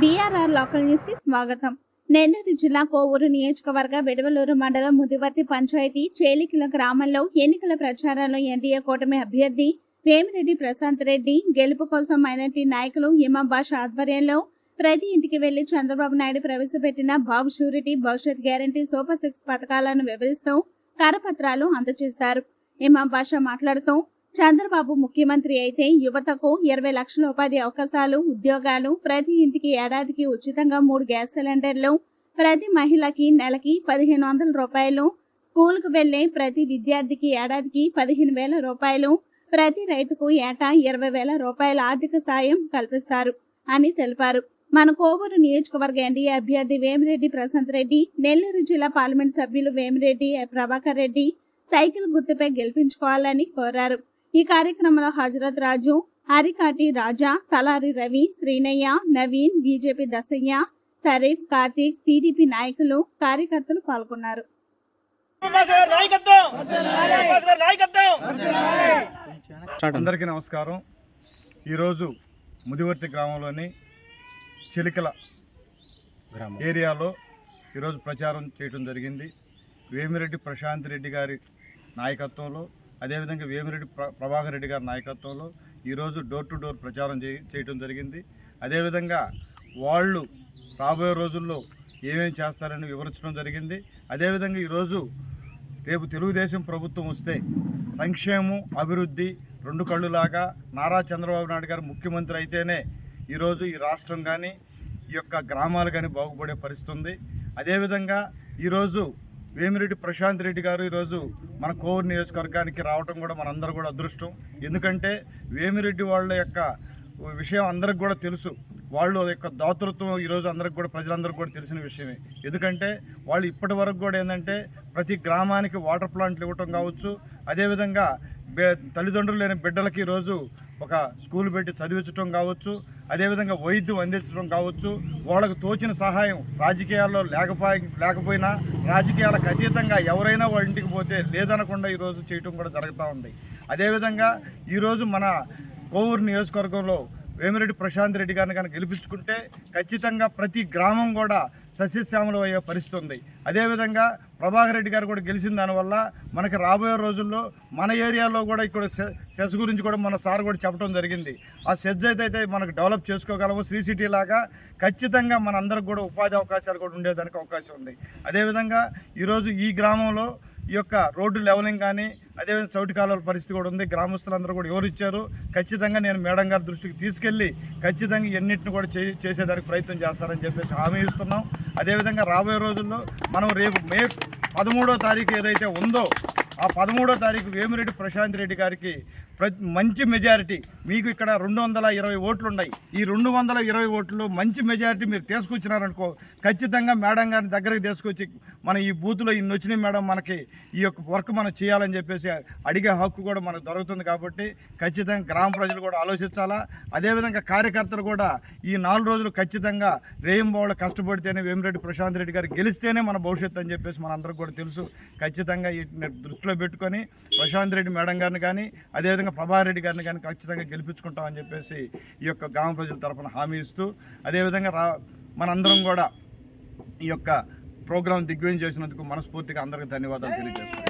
BRR local న్యూస్కి స్వాగతం. నెల్లూరు జిల్లా కోవూరు నియోజకవర్గ విడవలూరు మండలం ముదివర్తి పంచాయతీ చేలికల గ్రామంలో ఎన్నికల ప్రచారంలో ఎన్డీఏ కూటమి అభ్యర్థి వేమిరెడ్డి ప్రశాంత్ రెడ్డి గెలుపు కోసం మైనార్టీ నాయకులు ఇమాం బాషా ఆధ్వర్యంలో ప్రతి ఇంటికి వెళ్ళి చంద్రబాబు నాయుడు ప్రవేశపెట్టిన బాబు షూరిటీ భవిష్యత్ గ్యారంటీ సూపర్ సిక్స్ పథకాలను వివరిస్తూ కరపత్రాలు అందజేశారు. ఇమాం బాషా మాట్లాడుతూ చంద్రబాబు ముఖ్యమంత్రి అయితే యువతకు ఇరవై లక్షల ఉపాధి అవకాశాలు ఉద్యోగాలు ప్రతి ఇంటికి ఏడాదికి ఉచితంగా మూడు గ్యాస్ సిలిండర్లు ప్రతి మహిళకి నెలకి పదిహేను వందల రూపాయలు స్కూల్కు వెళ్ళే ప్రతి విద్యార్థికి ఏడాదికి పదిహేను వేల రూపాయలు ప్రతి రైతుకు ఏటా ఇరవై వేల రూపాయల ఆర్థిక సాయం కల్పిస్తారు అని తెలిపారు. మన కోవూరు నియోజకవర్గ ఎన్డీఏ అభ్యర్థి వేమిరెడ్డి ప్రశాంత్ రెడ్డి నెల్లూరు జిల్లా పార్లమెంట్ సభ్యులు వేమిరెడ్డి ప్రభాకర్ రెడ్డి సైకిల్ గుర్తుపై గెలిపించుకోవాలని కోరారు. ఈ కార్యక్రమంలో హజరత్ రాజు హరికాటి రాజా తలారి రవి శ్రీనయ్య నవీన్ బీజేపీ దసయ్య షరీఫ్ కార్తీక్ టీడీపీ నాయకులు కార్యకర్తలు పాల్గొన్నారు. అందరికీ నమస్కారం. ఈరోజు ముదివర్తి గ్రామంలోని చిలికల ఏరియాలో ఈరోజు ప్రచారం చేయడం జరిగింది. వేమిరెడ్డి ప్రశాంత్ రెడ్డి గారి నాయకత్వంలో అదేవిధంగా వేమిరెడ్డి ప్ర ప్రభాకర్ రెడ్డి గారి నాయకత్వంలో ఈరోజు డోర్ టు డోర్ ప్రచారం చేయటం జరిగింది. అదేవిధంగా వాళ్ళు రాబోయే రోజుల్లో ఏమేమి చేస్తారని వివరించడం జరిగింది. అదేవిధంగా ఈరోజు రేపు తెలుగుదేశం ప్రభుత్వం వస్తే సంక్షేమం అభివృద్ధి రెండు కళ్ళులాగా నారా చంద్రబాబు నాయుడు గారు ముఖ్యమంత్రి అయితేనే ఈరోజు ఈ రాష్ట్రం కానీ ఈ యొక్క గ్రామాలు కానీ బాగుపడే పరిస్థితి ఉంది. అదేవిధంగా ఈరోజు వేమిరెడ్డి ప్రశాంత్ రెడ్డి గారు ఈరోజు మన కోవూరు నియోజకవర్గానికి రావడం కూడా మనందరూ కూడా అదృష్టం. ఎందుకంటే వేమిరెడ్డి వాళ్ళ యొక్క విషయం అందరికి కూడా తెలుసు. వాళ్ళు యొక్క దాతృత్వం ఈరోజు అందరికి కూడా ప్రజలందరికీ కూడా తెలిసిన విషయమే. ఎందుకంటే వాళ్ళు ఇప్పటి వరకు కూడా ఏంటంటే ప్రతి గ్రామానికి వాటర్ ప్లాంట్లు ఇవ్వటం కావచ్చు. అదేవిధంగా బే తల్లిదండ్రులు లేని బిడ్డలకి ఈరోజు ఒక స్కూల్ పెట్టి చదివించడం కావచ్చు అదేవిధంగా వైద్యం అందించడం కావచ్చు వాళ్ళకు తోచిన సహాయం రాజకీయాల్లో లేకపో లేకపోయినా రాజకీయాలకు అతీతంగా ఎవరైనా వాళ్ళ ఇంటికి పోతే లేదనకుండా ఈరోజు చేయటం కూడా జరుగుతూ ఉంది. అదేవిధంగా ఈరోజు మన కోవూరు నియోజకవర్గంలో వేమిరెడ్డి ప్రశాంత్ రెడ్డి గారిని కనుక గెలిపించుకుంటే ఖచ్చితంగా ప్రతి గ్రామం కూడా సస్యశ్యామలం అయ్యే పరిస్థితి ఉంది. అదేవిధంగా ప్రభాకర్ రెడ్డి గారు కూడా గెలిచిన దానివల్ల మనకి రాబోయే రోజుల్లో మన ఏరియాలో కూడా ఇక్కడ సె- సెస్ గురించి కూడా మన సార్ కూడా చెప్పడం జరిగింది. ఆ సెజ్ అయితే అయితే మనకు డెవలప్ చేసుకోగలము. శ్రీ సిటీ లాగా ఖచ్చితంగా మనందరికి కూడా ఉపాధి అవకాశాలు కూడా ఉండేదానికి అవకాశం ఉంది. అదేవిధంగా ఈరోజు ఈ గ్రామంలో ఈ యొక్క రోడ్డు లెవలింగ్ కానీ అదేవిధంగా చౌటి కాలువల పరిస్థితి కూడా ఉంది. గ్రామస్తులందరూ కూడా ఎవరు ఇచ్చారు? ఖచ్చితంగా నేను మేడం గారి దృష్టికి తీసుకెళ్ళి ఖచ్చితంగా ఎన్నింటిని కూడా చే చేసేదానికి ప్రయత్నం చేస్తారని చెప్పేసి హామీ ఇస్తున్నాం. అదేవిధంగా రాబోయే రోజుల్లో మనం రేపు మే పదమూడో తారీఖు ఏదైతే ఉందో ఆ పదమూడో తారీఖు వేమిరెడ్డి ప్రశాంత్ రెడ్డి గారికి మంచి మెజారిటీ. మీకు ఇక్కడ రెండు వందల ఇరవై ఓట్లు ఉన్నాయి ఈ రెండు వందల ఇరవై ఓట్లు మంచి మెజారిటీ మీరు తీసుకొచ్చినారనుకో ఖచ్చితంగా మేడం గారిని దగ్గరికి తీసుకొచ్చి మన ఈ బూత్లో ఇన్ని వచ్చినాయి మేడం మనకి ఈ యొక్క వర్క్ మనం చేయాలని చెప్పేసి అడిగే హక్కు కూడా మనకు దొరుకుతుంది కాబట్టి ఖచ్చితంగా గ్రామ ప్రజలు కూడా ఆలోచించాలా. అదేవిధంగా కార్యకర్తలు కూడా ఈ నాలుగు రోజులు ఖచ్చితంగా రేయింబోళ్ళ కష్టపడితేనే వేమిరెడ్డి ప్రశాంత్ రెడ్డి గారు గెలిస్తేనే మన భవిష్యత్తు అని చెప్పేసి మనందరికీ కూడా తెలుసు. ఖచ్చితంగా వీటిని దృష్టిలో పెట్టుకొని ప్రశాంత్ రెడ్డి మేడం గారిని కానీ అదేవిధంగా ఖచ్చితంగా ప్రభారెడ్డి గారిని కానీ ఖచ్చితంగా గెలిపించుకుంటామని చెప్పేసి ఈ యొక్క గ్రామ ప్రజల తరఫున హామీ ఇస్తూ అదేవిధంగా రా మనందరం కూడా ఈ యొక్క ప్రోగ్రాం దిగ్విజయం చేసినందుకు మనస్ఫూర్తిగా అందరికీ ధన్యవాదాలు తెలియజేస్తాం